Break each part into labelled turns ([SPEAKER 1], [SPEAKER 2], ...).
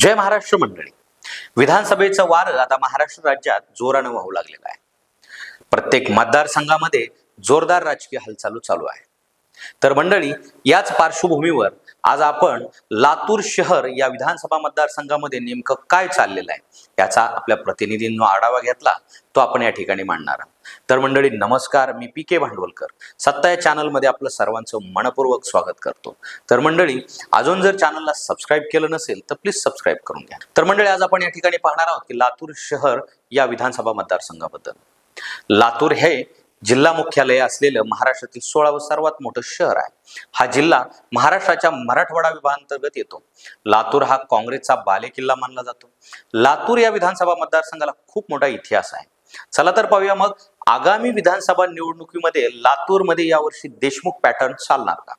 [SPEAKER 1] जय महाराष्ट्र मंडळी. विधानसभेचं वारं आता महाराष्ट्र राज्यात जोरानं वाहू लागलेलं आहे. प्रत्येक मतदारसंघामध्ये जोरदार राजकीय हालचालू चालू आहे. तर मंडळी याच पार्श्वभूमीवर आज आपण लातूर शहर या विधानसभा मतदारसंघामध्ये नेमकं काय चाललेलं आहे याचा आपल्या प्रतिनिधींना आढावा घेतला तो आपण या ठिकाणी मांडणार आहोत. तर मंडळी नमस्कार. मी पी के भांडवलकर. सत्ता या चॅनलमध्ये आपलं सर्वांचं मनपूर्वक स्वागत करतो. तर मंडळी अजून जर चॅनलला सबस्क्राईब केलं नसेल तर प्लीज सबस्क्राईब करून घ्या. तर मंडळी आज आपण या ठिकाणी पाहणार आहोत की लातूर शहर या विधानसभा मतदारसंघाबद्दल. लातूर हे जिल्हा मुख्यालय असलेलं महाराष्ट्रातील सोळावं सर्वात मोठं शहर आहे. हा जिल्हा महाराष्ट्राच्या मराठवाडा विभागांतर्गत येतो. लातूर हा काँग्रेसचा बालेकिल्ला मानला जातो. लातूर या विधानसभा मतदारसंघाला खूप मोठा इतिहास आहे. चला तर पाहूया मग आगामी विधानसभा निवडणुकीमध्ये लातूरमध्ये यावर्षी देशमुख पॅटर्न चालणार का?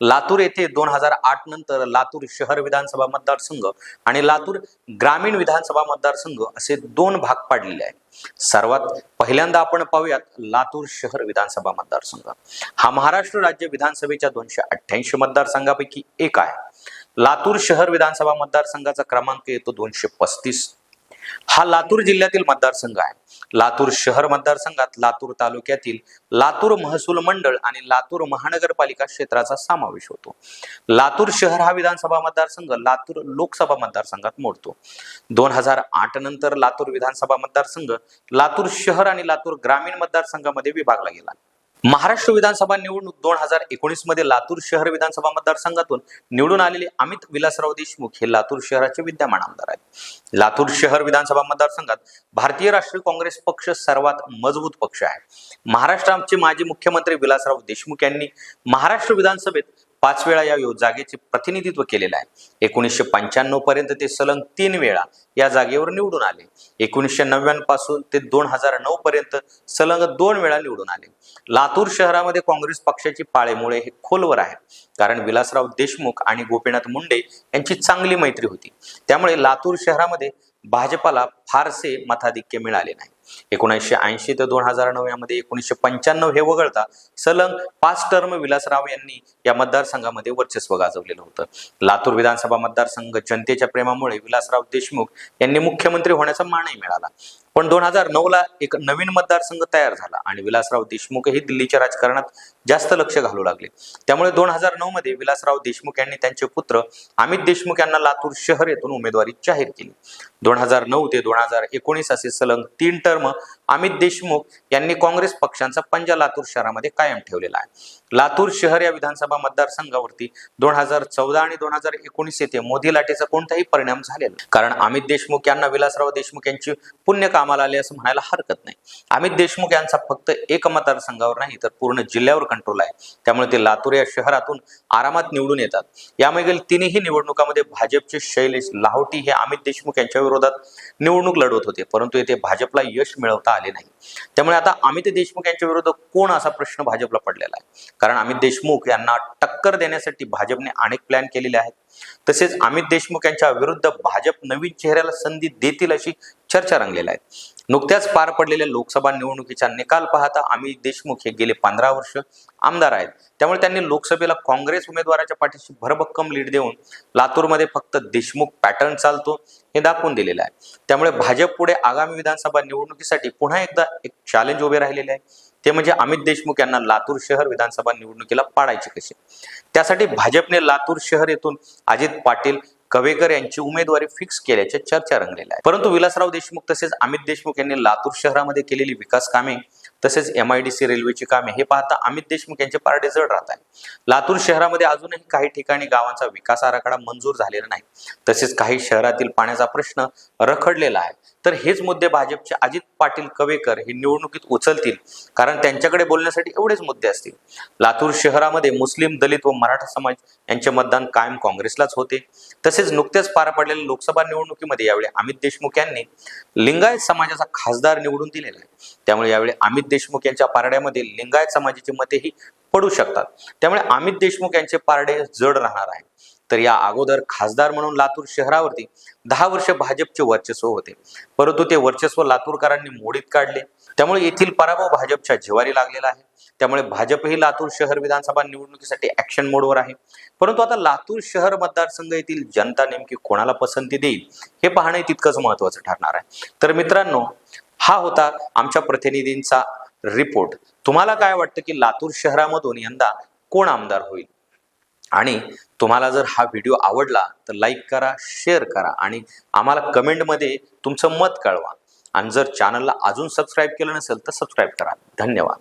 [SPEAKER 1] लातूर येथे दोन हजार आठ नंतर लातूर शहर विधानसभा मतदारसंघ आणि लातूर ग्रामीण विधानसभा मतदारसंघ असे दोन भाग पाडलेले आहेत. सर्वात पहिल्यांदा आपण पाहूयात लातूर शहर विधानसभा मतदारसंघ. हा महाराष्ट्र राज्य विधानसभेच्या दोनशे अठ्ठ्याऐंशी मतदारसंघापैकी एक आहे. लातूर शहर विधानसभा मतदारसंघाचा क्रमांक येतो दोनशे पस्तीस. हा लातूर जिल्ह्यातील मतदारसंघ आहे. लातूर शहर मतदारसंघात लातूर तालुक्यातील लातूर महसूल मंडळ आणि लातूर महानगरपालिका क्षेत्राचा समावेश होतो. लातूर शहर हा विधानसभा मतदारसंघ लातूर लोकसभा मतदारसंघात मोडतो. दोन हजार आठ नंतर लातूर विधानसभा मतदारसंघ लातूर शहर आणि लातूर ग्रामीण मतदारसंघामध्ये विभागला गेला. महाराष्ट्र विधानसभा निवडणूक दोन हजार एकोणीसमध्ये लातूर शहर विधानसभा मतदारसंघातून निवडून आलेले अमित विलासराव देशमुख हे लातूर शहराचे विद्यमान आमदार आहेत. लातूर शहर विधानसभा मतदारसंघात भारतीय राष्ट्रीय काँग्रेस पक्ष सर्वात मजबूत पक्ष आहे. महाराष्ट्राचे माजी मुख्यमंत्री विलासराव देशमुख यांनी महाराष्ट्र विधानसभेत पाच वेळा या जागेचे प्रतिनिधित्व केलेलं आहे. एकोणीसशे पंच्याण्णव पर्यंत ते सलग तीन वेळा या जागेवर निवडून आले. एकोणीसशे नव्याण्णवपासून ते दोन हजार नऊ पर्यंत सलग दोन वेळा निवडून आले. लातूर शहरामध्ये काँग्रेस पक्षाची पाळेमुळे हे खोलवर आहे. कारण विलासराव देशमुख आणि गोपीनाथ मुंडे यांची चांगली मैत्री होती. त्यामुळे लातूर शहरामध्ये भाजपाला फारसे मताधिक्य मिळाले नाही. एकोणीसशे ऐंशी ते दोन हजार नऊ यामध्ये एकोणीसशे पंच्याण्णव हे वगळता सलग पाच टर्म विलासराव यांनी या मतदारसंघामध्ये वर्चस्व गाजवलेलं होतं. लातूर विधानसभा मतदारसंघ जनतेच्या प्रेमामुळे विलासराव देशमुख यांनी मुख्यमंत्री होण्याचा मानही मिळाला. पण दोन हजार नऊ ला एक नवीन मतदारसंघ तयार झाला आणि विलासराव देशमुखही दिल्लीच्या राजकारणात जास्त लक्ष घालू लागले. त्यामुळे दोन हजार नऊ मध्ये विलासराव देशमुख यांनी त्यांचे पुत्र अमित देशमुख यांना लातूर शहर येथून उमेदवारी जाहीर केली. दोन हजार नऊ ते दोन हजार एकोणीस असे सलग तीन टर्म अमित देशमुख यांनी काँग्रेस पक्षांचा पंजा लातूर शहरामध्ये कायम ठेवलेला आहे. लातूर शहर या विधानसभा मतदारसंघावरती दोन हजार चौदा आणि दोन हजार एकोणीस येथे मोदी लाटेचा कोणताही परिणाम झालेला कारण अमित देशमुख यांना विलासराव देशमुख यांची पुण्य कामाला आले असं म्हणायला हरकत नाही. अमित देशमुख यांचा फक्त एक मतदारसंघावर नाही तर पूर्ण जिल्ह्यावर कंट्रोल आहे. त्यामुळे ते लातूर या शहरातून आरामात निवडून येतात. यामागील तिन्ही निवडणुकामध्ये भाजपचे शैलेश लाहोटी हे अमित देशमुख यांच्या विरोधात निवडणूक लढवत होते परंतु येथे भाजपला यश मिळवता आले नाही. त्यामुळे आता अमित देशमुख यांच्या विरोधात कोण असा प्रश्न भाजपला पडलेला आहे? कारण अमित देशमुख यांना टक्कर देण्यासाठी भाजपने अनेक प्लॅन केलेले आहेत. तसेच अमित देशमुख यांच्या विरुद्ध भाजप नवीन चेहऱ्याला संधी देतील अशी चर्चा रंगलेल्या आहेत. नुकत्याच पार पडलेल्या लोकसभा निवडणुकीचा निकाल पाहता अमित देशमुख हे गेले पंधरा वर्ष आमदार आहेत. त्यामुळे त्यांनी लोकसभेला काँग्रेस उमेदवाराच्या पाठीशी भरभक्कम लीड देऊन लातूरमध्ये फक्त देशमुख पॅटर्न चालतो हे दाखवून दिलेलं आहे. त्यामुळे भाजप पुढे आगामी विधानसभा निवडणुकीसाठी पुन्हा एकदा एक चॅलेंज उभे राहिलेले आहे. ते म्हणजे अमित देशमुख यांना लातूर शहर विधानसभा निवडणुकीला पाडायचे कसे? त्यासाठी भाजपने लातूर शहर येथून अजित पाटील कवेकर यांची उमेदवारी फिक्स केल्याच्या चर्चा रंगलेल्या आहे परंतु विलासराव देशमुख तसेच अमित देशमुख यांनी लातूर शहरामध्ये केलेली विकास कामे तसेच एम आय डी सी रेल्वेची कामे हे पाहता अमित देशमुख यांचे पारडे जड राहत आहे लातूर शहरामध्ये अजूनही काही ठिकाणी गावांचा विकास आराखडा मंजूर झालेला नाही. तसेच काही शहरातील पाण्याचा प्रश्न रखडलेला आहे. तर हेच मुद्दे भाजपचे अजित पाटील कवेकर हे निवडणुकीत उचलतील कारण त्यांच्याकडे बोलण्यासाठी एवढेच मुद्दे असतील. लातूर शहरामध्ये मुस्लिम दलित व मराठा समाज यांचे मतदान कायम काँग्रेसलाच होते. तसेच नुकत्याच पार पडलेल्या लोकसभा निवडणुकीमध्ये यावेळी अमित देशमुख यांनी लिंगायत समाजाचा खासदार निवडून दिलेला आहे. त्यामुळे यावेळी अमित देशमुख यांच्या पारड्यामध्ये लिंगायत समाजाची मतेही पडू शकतात. त्यामुळे अमित देशमुख यांचे पारडे जड राहणार आहे तर या अगोदर खासदार म्हणून लातूर शहरावरती दहा वर्ष भाजपचे वर्चस्व होते. परंतु ते वर्चस्व लातूरकरांनी मोडीत काढले. त्यामुळे येथील पराभव भाजपच्या जिवारी लागलेला आहे. त्यामुळे भाजपही लातूर शहर विधानसभा निवडणुकीसाठी ऍक्शन मोडवर आहे. परंतु आता लातूर शहर मतदारसंघ येथील जनता नेमकी कोणाला पसंती देईल हे पाहणे तितकंच महत्वाचं ठरणार आहे. तर मित्रांनो हा होता आमच्या प्रतिनिधींचा रिपोर्ट तुम्हाला काय वाटतं की लातूर शहरामधून यंदा कोण आमदार होईल? आणि तुम्हाला जर हा व्हिडिओ आवडला तर लाईक करा शेअर करा आणि आम्हाला कमेंटमध्ये तुमचं मत कळवा. आणि जर चॅनलला अजून सबस्क्राईब केलं नसेल तर सबस्क्राईब करा. धन्यवाद.